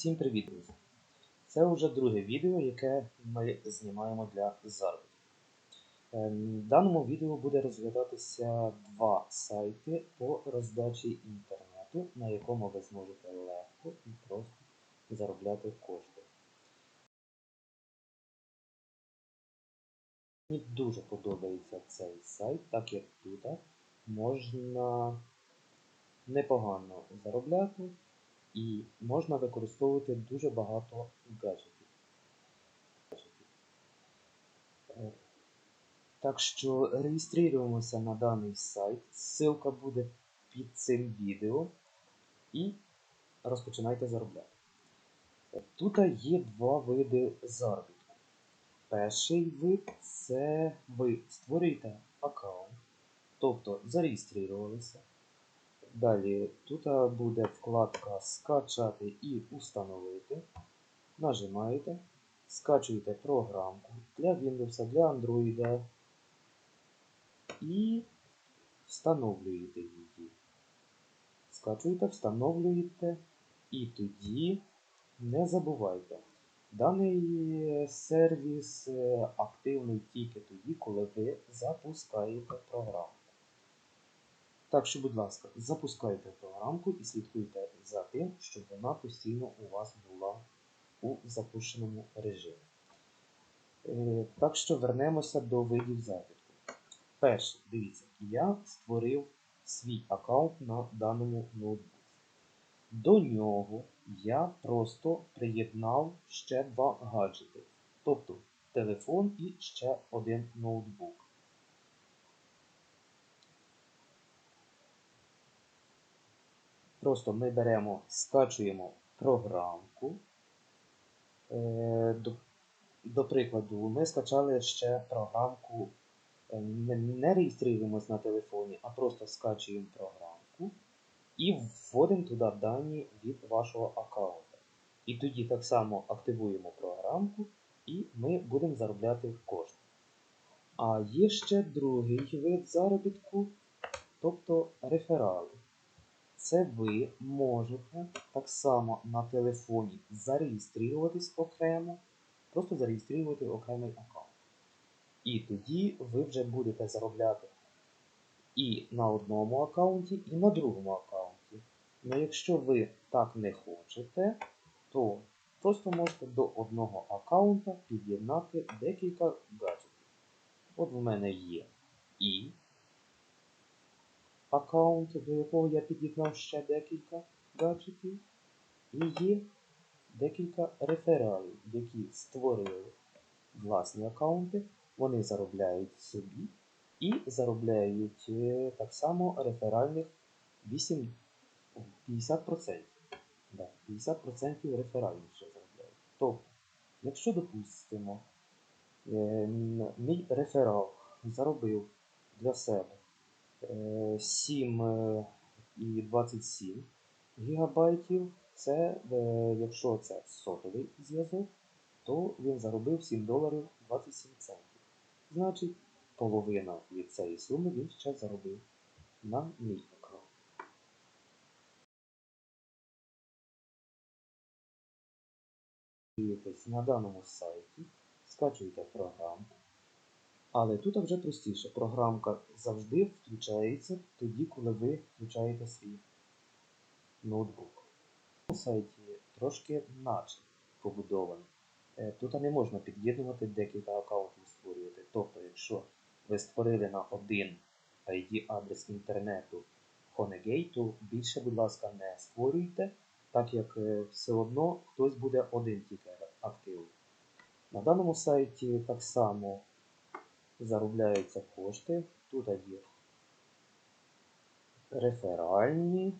Всім привіт, друзі! Це вже друге відео, яке ми знімаємо для заробітку. Ем, В даному відео буде розглядатися два сайти по роздачі інтернету, на якому ви зможете легко і просто заробляти кошти. Мені дуже подобається цей сайт, так як тут можна непогано заробляти і можна використовувати дуже багато гаджетів. Так що реєструємося на даний сайт, ссылка буде під цим відео і розпочинайте заробляти. Тут є два види заробітку. Перший вид це ви створюєте аккаунт, тобто зареєструвалися. Далі тут буде вкладка Скачати і установити. Нажимаєте, скачуєте програмку для Windows, для Android і встановлюєте її. Скачуєте, встановлюєте і тоді не забувайте. Даний сервіс е, активний тільки тоді, коли ви запускаєте програму. Так що, будь ласка, запускайте програмку і слідкуйте за тим, щоб вона постійно у вас була у запущеному режимі. Е, Так що вернемося до видів заробітку. Перше, дивіться, я створив свій аккаунт на даному ноутбуці. До нього я просто приєднав ще два гаджети, тобто телефон і ще один ноутбук. Просто ми беремо, скачуємо програмку. Е, До, до прикладу, ми скачали ще програмку, е, не, не реєструємось на телефоні, а просто скачуємо програмку і вводимо туди дані від вашого аккаунту. І тоді так само активуємо програмку і ми будемо заробляти кошти. А є ще другий вид заробітку, тобто реферали. Це ви можете так само на телефоні зареєструватись окремо, просто зареєструвати окремий аккаунт. І тоді ви вже будете заробляти і на одному аккаунті, і на другому аккаунті. Ну якщо ви так не хочете, то просто можете до одного аккаунта під'єднати декілька гаджетів. От в мене є і аккаунт, до якого я під'єднав ще декілька гаджетів. І є декілька рефералів, які створили власні аккаунти, вони заробляють собі і заробляють так само реферальних 8, 50%. Да, 50% реферальних ще заробляють. Тобто, якщо, допустимо, мій реферал заробив для себе 7 е, і 27 гігабайтів, це, е, якщо це сотовий зв'язок, то він заробив 7 доларів 27 центів. Значить, половина від цієї суми він ще заробив на мій. Дивитесь на даному сайті, скачуєте програмку. Але тут вже простіше. Програмка завжди включається тоді, коли ви включаєте свій ноутбук. На сайті трошки наче побудований. Е, Тут не можна під'єднувати декілька аккаунтів створювати. Тобто, якщо ви створили на один ID-адрес інтернету Honegate, то більше, будь ласка, не створюйте, так як е, все одно хтось буде один тільки активний. На даному сайті так само заробляються кошти. Тут є реферальні.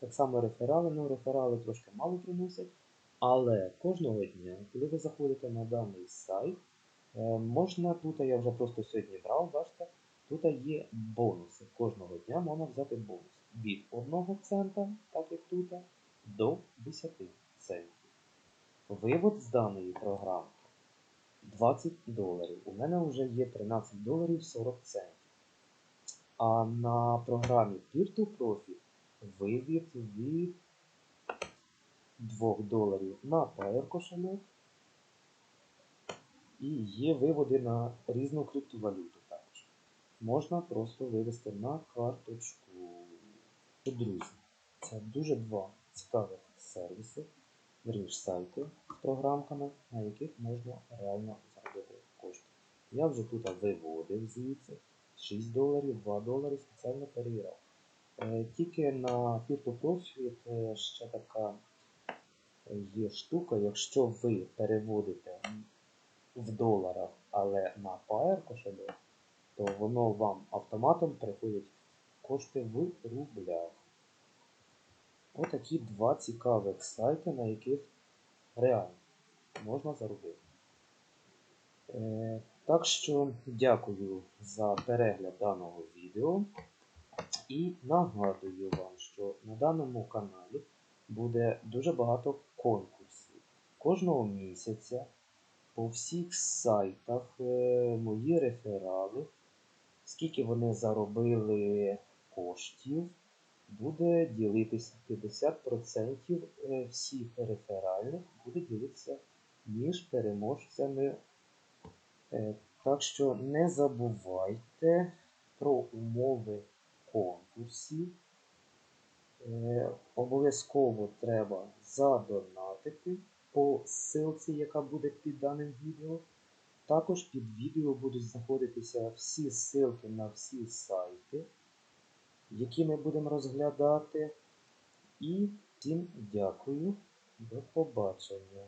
Так само реферали, ну реферали трошки мало приносять. Але кожного дня, коли ви заходите на даний сайт, е, можна тут, я вже просто сьогодні брав, бачите, тут є бонуси. Кожного дня можна взяти бонус від 1 цента, так як тут, до 10 центів. Вивод з даної програми 20 доларів. У мене вже є 13 доларів 40 центів. А на програмі Peer-to-Profit вивід від 2 доларів на Pair кошельок. І є виводи на різну криптовалюту також. Можна просто вивести на карточку. Друзі, це дуже два цікавих сервіси, верніше сайти з програмками, на яких можна реально заробити кошти. Я вже тут виводив звідси 6 доларів, 2 долари спеціально перевіряв. Е, Тільки на Peer-to-Profit е, ще така є штука, якщо ви переводите в доларах, але на Pair кошельок, то воно вам автоматом приходять кошти в рублях. Отакі два цікавих сайти, на яких реально можна заробити. Е, так що дякую за перегляд даного відео. І нагадую вам, що на даному каналі буде дуже багато конкурсів. Кожного місяця по всіх сайтах е, мої реферали, скільки вони заробили коштів, буде ділитися 50% е, всіх реферальних буде ділитися між переможцями. Е, Так що не забувайте про умови конкурсів. Е, Обов'язково треба задонатити по ссылці, яка буде під даним відео. Також під відео будуть знаходитися всі ссылки на всі сайти, які ми будемо розглядати. І всім дякую. До побачення.